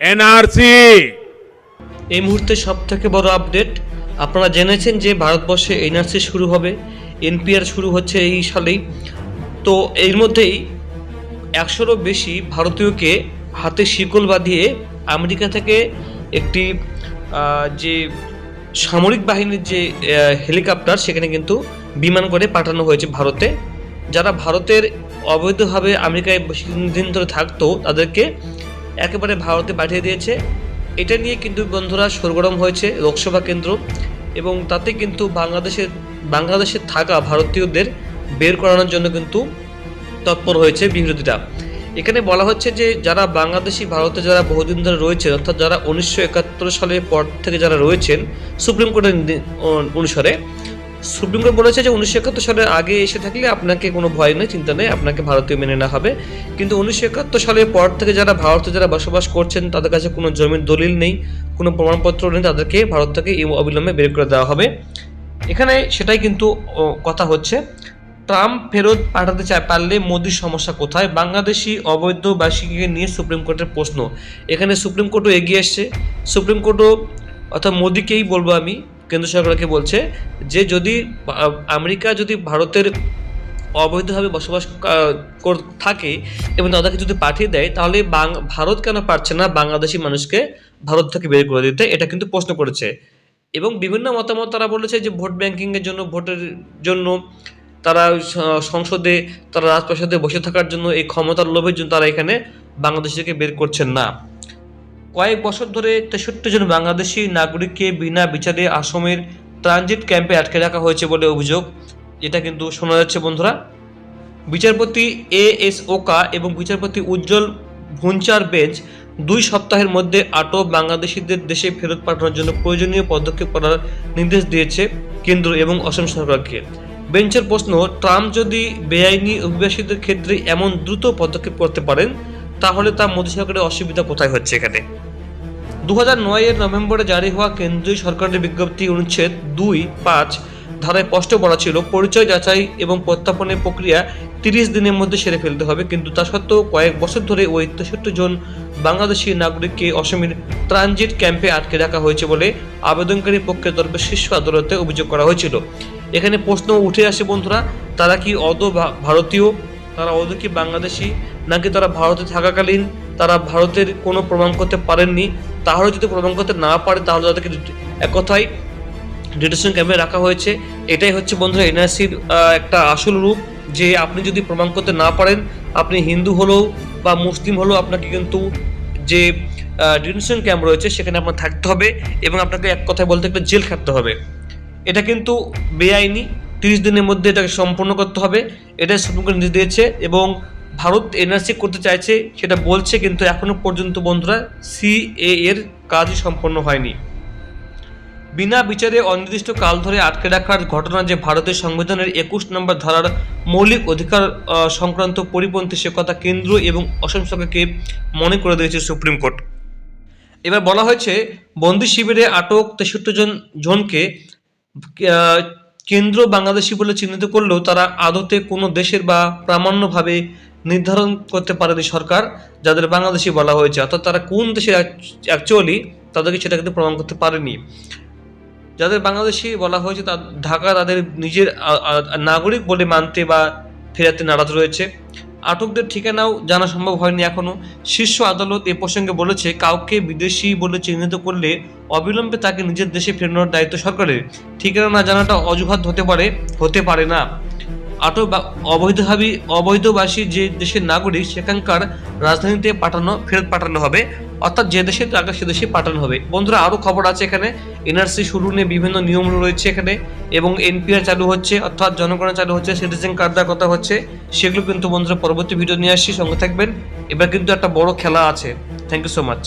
NRC. এই মুহূর্তে সব থেকে বড় আপডেট, আপনারা জেনেছেন যে ভারতবর্ষে এনআরসি শুরু হবে, এনপিআর শুরু হচ্ছে এই সালেই। তো এর মধ্যেই একশোরও বেশি ভারতীয়কে হাতে শিকল বাঁধিয়ে আমেরিকা থেকে একটি যে সামরিক বাহিনীর যে হেলিকপ্টার, সেখানে কিন্তু বিমান করে পাঠানো হয়েছে ভারতে। যারা ভারতের অবৈধভাবে আমেরিকায় দিন ধরে থাকতো, তাদেরকে একেবারে ভারতে পাঠিয়ে দিয়েছে। এটা নিয়ে কিন্তু বন্ধুরা সরগরম হয়েছে লোকসভা কেন্দ্র এবং তাতে কিন্তু বাংলাদেশের, বাংলাদেশে থাকা ভারতীয়দের বের করানোর জন্য কিন্তু তৎপর হয়েছে বিরোধীরা। এখানে বলা হচ্ছে যে যারা বাংলাদেশি, ভারতে যারা বহুদিন ধরে রয়েছে অর্থাৎ যারা উনিশশো একাত্তর সালের পর থেকে যারা রয়েছেন, সুপ্রিম কোর্টের অনুসারে সুপ্রিম কোর্ট বলেছে যে উনিশশো একাত্তর সালের আগে এসে থাকলে আপনাকে কোনো ভয় নেই, চিন্তা নেই, আপনাকে ভারতীয় মেনে নেওয়া হবে। কিন্তু উনিশশো একাত্তর সালের পর থেকে যারা ভারতে যারা বসবাস করছেন, তাদের কাছে কোনো জমির দলিল নেই, কোনো প্রমাণপত্র নেই, তাদেরকে ভারত থেকে এই অবিলম্বে বের করে দেওয়া হবে। এখানে সেটাই কিন্তু কথা হচ্ছে। ট্রাম্প ফেরত পাঠাতে চায় পারলে মোদির সমস্যা কোথায়? বাংলাদেশি অবৈধবাসীকে নিয়ে সুপ্রিম কোর্টের প্রশ্ন। এখানে সুপ্রিম কোর্টও এগিয়ে এসছে। সুপ্রিম কোর্টও, অর্থাৎ মোদিকেই বলব আমি কেন্দ্র সরকারকে বলছে যে যদি আমেরিকা যদি ভারতের অবৈধভাবে বসবাস থাকে এবং তাদেরকে যদি পাঠিয়ে দেয়, তাহলে ভারত কেন পারছে না বাংলাদেশি মানুষকে ভারত থেকে বের করে দিতে? এটা কিন্তু প্রশ্ন করেছে। এবং বিভিন্ন মতামত তারা বলেছে যে ভোট ব্যাংকিংয়ের জন্য, ভোটের জন্য তারা সংসদে, তারা রাজপ্রাসাদে বসে থাকার জন্য এই ক্ষমতার লোভের জন্য তারা এখানে বাংলাদেশিকে বের করছেন না। কয়েক বছর ধরে তেষট্টি জন বাংলাদেশি নাগরিককে বিনা বিচারে আসামের ট্রানজিট ক্যাম্পে আটকে রাখা হয়েছে বলে অভিযোগ এটা কিন্তু শোনা যাচ্ছে বন্ধুরা। বিচারপতি এ এস ওকা এবং বিচারপতি উজ্জ্বল ভুঞ্চার বেঞ্চ দুই সপ্তাহের মধ্যে আটক বাংলাদেশিদের দেশে ফেরত পাঠানোর জন্য প্রয়োজনীয় পদক্ষেপ করার নির্দেশ দিয়েছে কেন্দ্র এবং অসম সরকারকে। বেঞ্চের প্রশ্ন, ট্রাম্প যদি বেআইনি অভিবাসীদের ক্ষেত্রে এমন দ্রুত পদক্ষেপ করতে পারেন তাহলে তা মোদী সরকারের অসুবিধা কোথায় হচ্ছে এখানে? দু নয়ের নভেম্বরে জারি হওয়া কেন্দ্রীয় সরকারের বিজ্ঞপ্তি অনুচ্ছেদ দুই পাঁচ ধারায় স্পষ্ট বলা ছিল, পরিচয় যাচাই এবং প্রত্যাপনের প্রক্রিয়া তিরিশ দিনের মধ্যে সেরে ফেলতে হবে। কিন্তু তা সত্ত্বেও কয়েক বছর ধরে ওই তেষট্টি জন বাংলাদেশি নাগরিককে অসমের ট্রানজিট ক্যাম্পে আটকে রাখা হয়েছে বলে আবেদনকারী পক্ষের তরফে শীর্ষ আদালতে অভিযোগ করা হয়েছিল। এখানে প্রশ্ন উঠে আসে, বন্ধুরা, তারা কি ভা- ভারতীয় তারা অদ কি বাংলাদেশি, নাকি তারা ভারতে থাকাকালীন তারা ভারতের কোনো প্রমাণ করতে পারেননি? তাহলে যদি প্রমাণ করতে না পারে, তাহলে তাদেরকে এক কথায় ডিটেনশন ক্যাম্পে রাখা হয়েছে। এটাই হচ্ছে বন্ধুরা এনআরসির একটা আসল রূপ যে আপনি যদি প্রমাণ করতে না পারেন, আপনি হিন্দু হলেও বা মুসলিম হলেও আপনাকে কিন্তু যে ডিটেনশন ক্যাম্প রয়েছে, সেখানে আপনার থাকতে হবে এবং আপনাকে এক কথায় বলতে গেলে জেল খাটতে হবে। এটা কিন্তু বেআইনি। তিরিশ দিনের মধ্যে এটাকে সম্পূর্ণ করতে হবে। এটাই সুপ্রিম কোর্ট নির্দেশ দিয়েছে এবং ভারত এনআরসি করতে চাইছে, সেটা বলছে কিন্তু এখনও পর্যন্ত বন্ধুরা সিএ এর কাজই সম্পন্ন হয়নি। বিনা বিচারে অনির্দিষ্ট কাল ধরে আটকে রাখার ঘটনা যে ভারতের সংবিধানের একুশ নম্বর ধারার মৌলিক অধিকার সংক্রান্ত পরিপন্থী সে কথা কেন্দ্র এবং অসম সরকারকে মনে করে দিয়েছে সুপ্রিম কোর্ট এবার বলা হয়েছে, বন্দি শিবিরে আটক তেষট্টি জন, জনকে কেন্দ্র বাংলাদেশি বলে চিহ্নিত করলেও তারা আদতে কোনো দেশের বা প্রামাণ্যভাবে নির্ধারণ করতে পারেনি সরকার, যাদের বাংলাদেশি বলা হয়েছে। অর্থাৎ তারা কোন দেশের অ্যাকচুয়ালি তাদেরকে সেটা কিন্তু প্রমাণ করতে পারেনি। যাদের বাংলাদেশি বলা হয়েছে, তা ঢাকা তাদের নিজের নাগরিক বলে মানতে বা ফেরাতে নারাজ রয়েছে। আটকদের ঠিকানাও জানা সম্ভব হয়নি এখনও শীর্ষ আদালত এ প্রসঙ্গে বলেছে, কাউকে বিদেশি বলে চিহ্নিত করলে অবিলম্বে তাকে নিজের দেশে ফেরানোর দায়িত্ব সরকারের। ঠিকানা না জানাটা অজুহাত হতে পারে হতে পারে না। আটক অবৈধভাবে অবৈধবাসী যে দেশের নাগরিক, সেখানকার রাজধানীতে পাঠানো, ফেরত পাঠানো হবে। অর্থাৎ যে দেশে টাকা সে দেশে পাঠানো হবে। বন্ধুরা আরও খবর আছে এখানে। এনআরসি শুরু নিয়ে বিভিন্ন নিয়ম রয়েছে এখানে। এবং এনপিআর চালু হচ্ছে, অর্থাৎ জনগণ চালু হচ্ছে সিটিজেন কার্ড দেওয়ার কথা হচ্ছে। সেগুলো কিন্তু বন্ধুরা পরবর্তী ভিডিও নিয়ে আসছি। সঙ্গে থাকবেন। এবার কিন্তু একটা বড় খেলা আছে। Thank you so much